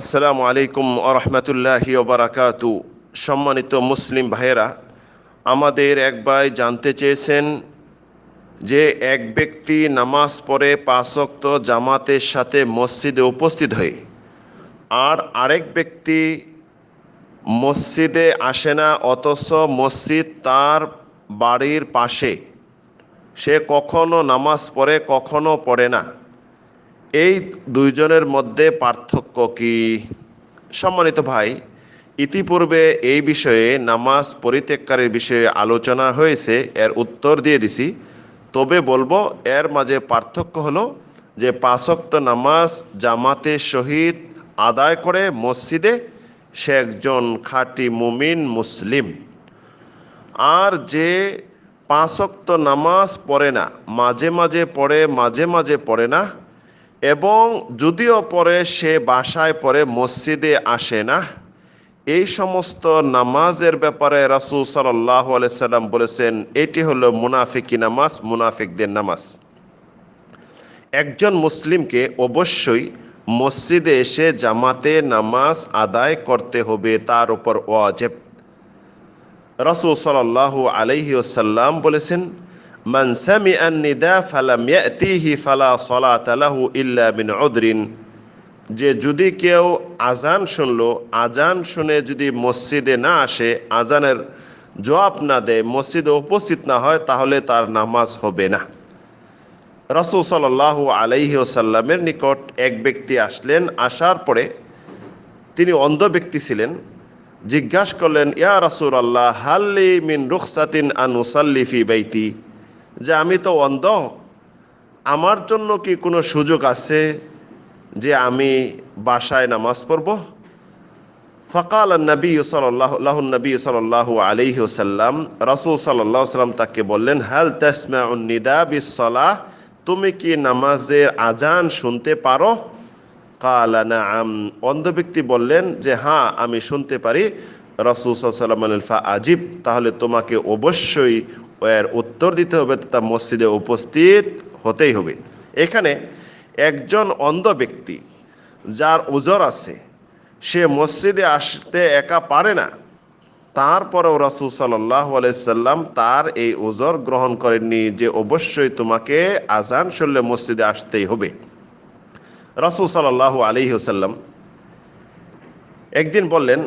আসসালামু আলাইকুম আরহামতুল্লাহি ওবরাকাতু সম্মানিত মুসলিম ভাইয়েরা, আমাদের এক ভাই জানতে চেয়েছেন যে এক ব্যক্তি নামাজ পড়ে পাঁচক্ত জামাতের সাথে মসজিদে উপস্থিত হয়ে আর আরেক ব্যক্তি মসজিদে আসে না, অথচ মসজিদ তার বাড়ির পাশে। সে কখনো নামাজ পড়ে, কখনো পড়ে না। এই দুইজনের মধ্যে পার্থক্য কি? সম্মানিত ভাই, ইতিপূর্বে এই বিষয়ে নামাজ পরিত্যাগকারীর বিষয়ে আলোচনা হয়েছে, এর উত্তর দিয়ে দিছি। তবে বলব, এর মাঝে পার্থক্য হলো যে পাঁচক্ত নামাজ জামাতের শহীদ আদায় করে মসজিদে সে একজন খাঁটি মুমিন মুসলিম। আর যে পাঁচক্ত নামাজ পড়ে না, মাঝে মাঝে পড়ে, মাঝে মাঝে পড়ে না এবং যদিও পরে সে বাসায় পরে মসজিদে আসে না, এই সমস্ত নামাজের ব্যাপারে রাসুল সাল্লাহ সাল্লাম বলেছেন, এটি হলো মুনাফিকি নামাজ, মুনাফিকদের নামাজ। একজন মুসলিমকে অবশ্যই মসজিদে এসে জামাতে নামাজ আদায় করতে হবে, তার উপর ওয়াজেব। রাসুল সাল্লাহ আলহি ওসাল্লাম বলেছেন মান সামি নিদা ফালাম ইয়াতিহি ফালা সলাত লাহু ইল্লা বিন উদরিন। যে যদি কেউ আজান শুনল আজান শুনে যদি মসজিদে না আসে আজানের জবাব না দেয়, মসজিদে উপস্থিত না হয়, তাহলে তার নামাজ হবে না। রসুল সাল্লাহ আলাইহি ওসাল্লামের নিকট এক ব্যক্তি আসলেন, আসার পরে তিনি অন্ধ ব্যক্তি ছিলেন। জিজ্ঞাসা করলেন, ইয়া রাসুল আল্লাহ হাল্লি মিন রুখসাতিন আনুসাল্লিফি বাইতি? যে আমি তো অন্ধ। আমার জন্য কি কোনো সুযোগ আছে যে আমি বাসায় নামাজ পড়ব? ফকাল নবী সাল্লাহ নবী সাল্লাহ আলিহি সাল্লাম রসুল সাল্লাহ সাল্লাম তাকে বললেন, হাল তাসমা নিদা বিসলাহ তুমি কি নামাজের আজান শুনতে পারো? কালানা আম অন্ধ ব্যক্তি বললেন যে হ্যাঁ আমি শুনতে পারি। রসুল সাল্লাম আজিব তাহলে তোমাকে অবশ্যই এর উত্তর দিতে হবে, তা মসজিদে উপস্থিত হতেই হবে। এখানে একজন অন্ধ ব্যক্তি, যার ওজর আছে, সে মসজিদে আসতে একা পারে না। তারপরেও রাসুল সাল্লাহ আলাইসাল্লাম তার এই ওজর গ্রহণ করেননি যে অবশ্যই তোমাকে আজান শুনলে মসজিদে আসতেই হবে। রাসুল সাল্লাহ আলি সাল্লাম একদিন বললেন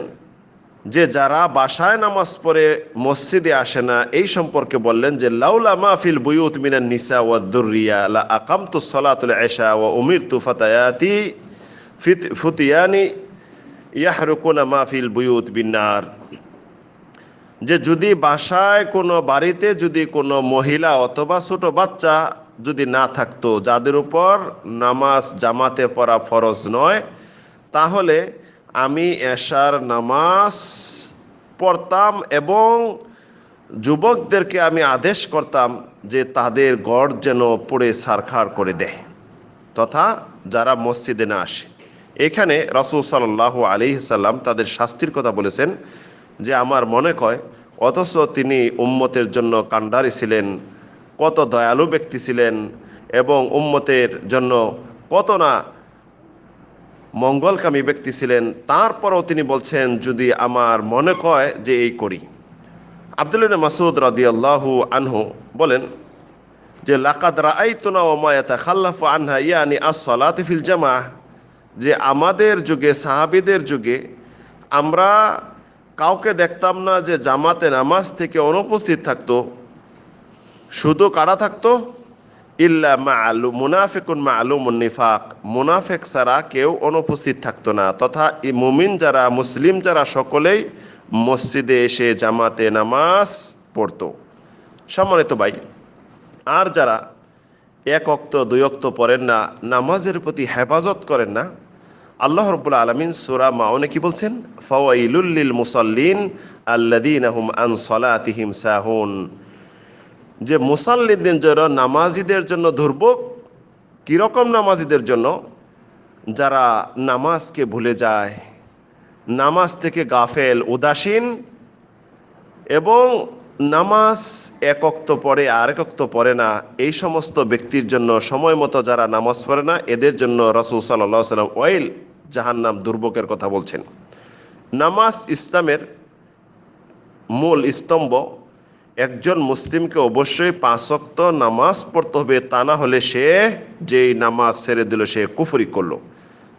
যে যারা বাসায় নামাজ পড়ে মসজিদে আসে না, এই সম্পর্কে বললেন যে, লাউলা মাহফিল বুয়ুত মিনান নিসা ওয়া দুরিয়া লা আকামতু সলাতুল এশা ওয়া উমির তু ফাতায়াতি ফুতিয়ানি ইয়াহরুকুনা মাহফিল বুয়ুত বিনার যে যদি বাসায় কোনো বাড়িতে যদি কোনো মহিলা অথবা ছোট বাচ্চা যদি না থাকতো, যাদের উপর নামাজ জামাতে পড়া ফরজ নয়, তাহলে আমি এশার নামাজ পড়তাম এবং যুবকদেরকে আমি আদেশ করতাম যে তাদের গড় যেন পড়ে সারখার করে দেয়, তথা যারা মসজিদে না আসে। এখানে রসুল সাল্লাহ আলি সাল্লাম তাদের শাস্তির কথা বলেছেন যে আমার মনে কয়, অথচ তিনি উম্মতের জন্য কাণ্ডারি ছিলেন, কত দয়ালু ব্যক্তি ছিলেন এবং উম্মতের জন্য কত না মঙ্গলকামী ব্যক্তি ছিলেন, তারপরও তিনি বলছেন, যদি আমার মনে কয় যে এই করি। আবদুল্লিন মাসুদ রাদিয়াল্লাহু আনহু বলেন যে, লাকাদ রাআইতুনা ওয়া মা ইয়াতাখাল্লাফু আনহা ইয়ানি আস-সালাতি ফিল জামা যে, আমাদের যুগে, সাহাবিদের যুগে আমরা কাউকে দেখতাম না যে জামাতে নামাজ থেকে অনুপস্থিত থাকতো। শুধু কারা থাকতো? ইল্লা মা আলু মুনাফিকুন মা আলু মুন্নিফাক মুনাফেক ছাড়া কেউ অনুপস্থিত থাকতো না, তথা মুমিন যারা, মুসলিম যারা, সকলেই মসজিদে এসে জামাতে নামাজ পড়তো। সম্মানিত ভাই, আর যারা এক অক্ত, দুই অক্ত পড়েন না, নামাজের প্রতি হেফাজত করেন না, আল্লাহ রব্বুল আলমিন সুরা মাওনে কি বলছেন? ফওয়াইলুল্লিল মুসল্লিন আল্লাদিন আহম আন সলাতিহিম সাহুন। যে মুসাল্লিদের জন্য, নামাজিদের জন্য দুর্ভোগ, কীরকম নামাজিদের জন্য? যারা নামাজকে ভুলে যায়, নামাজ থেকে গাফেল, উদাসীন, এবং নামাজ একক্ত পড়ে, আর একক্ত পড়ে না, এই সমস্ত ব্যক্তির জন্য সময় মতো যারা নামাজ পড়ে না, এদের জন্য রসুল সাল্লাহ সাল্লাম ওয়েল জাহান্নাম দুর্ভোগের কথা বলছেন। নামাজ ইসলামের মূল স্তম্ভ একজন মুসলিমকে অবশ্যই পাঁচক্ত নামাজ পড়তে হবে, তা না হলে সে যেই নামাজ ছেড়ে দিল সে কুফরি করল।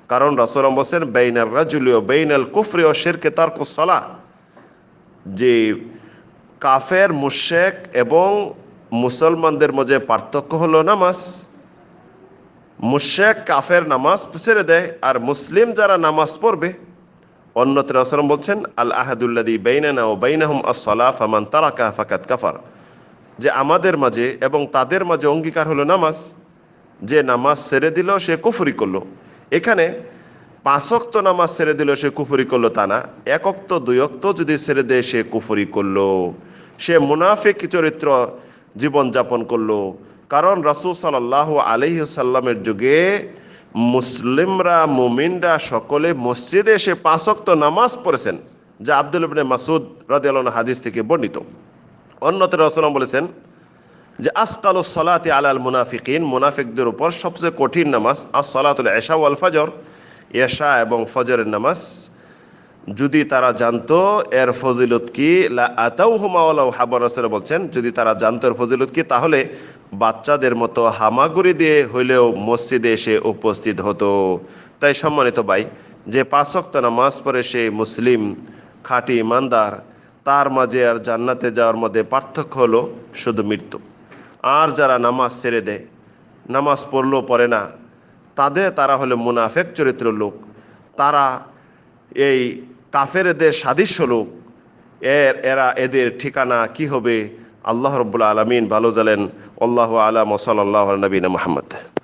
কারণ রসলম বলছেন বেইনাল রাজুলিও বেইনাল কুফরি ও শেরকে তার সলা। যে কাফের মুশেক এবং মুসলমানদের মধ্যে পার্থক্য হলো নামাজ। মুশেক কাফের নামাজ ছেড়ে দেয় আর মুসলিম যারা নামাজ পড়বে অন্যত্র রসলম বলছেন, আল আহাদুল্লাদি বেইনানা ও বেইনাহুম আসলা ফামান তারাকা ফাকাত কাফার। যে আমাদের মাঝে এবং তাদের মাঝে অঙ্গীকার হলো নামাজ। যে নামাজ ছেড়ে দিল, সে কুফরি করল। এখানে পাঁচক্ত নামাজ ছেড়ে দিল, সে কুফরি করল তা না। এক অক্ত দুই অক্ত যদি ছেড়ে দেয়, সে কুফরি করল। সে মুনাফিক চরিত্র জীবনযাপন করল। কারণ রাসুল সাল্লাহ আলহিসাল্লামের যুগে মুসলিমরা, মুমিনরা সকলে মসজিদে এসে পাঁচক্ত নামাজ পড়েছেন, যা আব্দুল ইবনে মাসুদ রাদিয়াল্লাহু হাদিস থেকে বর্ণিত। অন্যতে রসলাম বলেছেন যে, আসকাল সলাতি আলাল মুনাফিকিন, মুনাফিকদের উপর সবচেয়ে কঠিন নামাজ আস সলাতুল এশা ওয়াল ফজর। এশা এবং ফজরের নামাজ, যদি তারা জানতো, এর ফজিলত কি? লা আতাউ হুমাওয়ালাউ হাবানসের বলছেন, যদি তারা জানতো এর ফজিলত কি, তাহলে বাচ্চাদের মতো হামাগুড়ি দিয়ে হইলেও মসজিদে এসে উপস্থিত হতো। তাই সম্মানিত ভাই, যে পাঁচক্ত নামাজ পড়ে সে মুসলিম, খাঁটি ইমানদার, তার মাঝে আর জান্নাতে যাওয়ার মধ্যে পার্থক্য হলো শুধু মৃত্যু। আর যারা নামাজ ছেড়ে দেয়, নামাজ পড়লেও পড়ে না, তাদের, তারা হলো মুনাফেক চরিত্র লোক। তারা এই কাফেরদের সাদৃশ্য লোক। এর, এরা এদের ঠিকানা কি হবে আল্লাহ রব্বুল আলমিন ভালো জালেন আল্লাহ আলাম আল্লাহ নবীন মোহাম্মদ।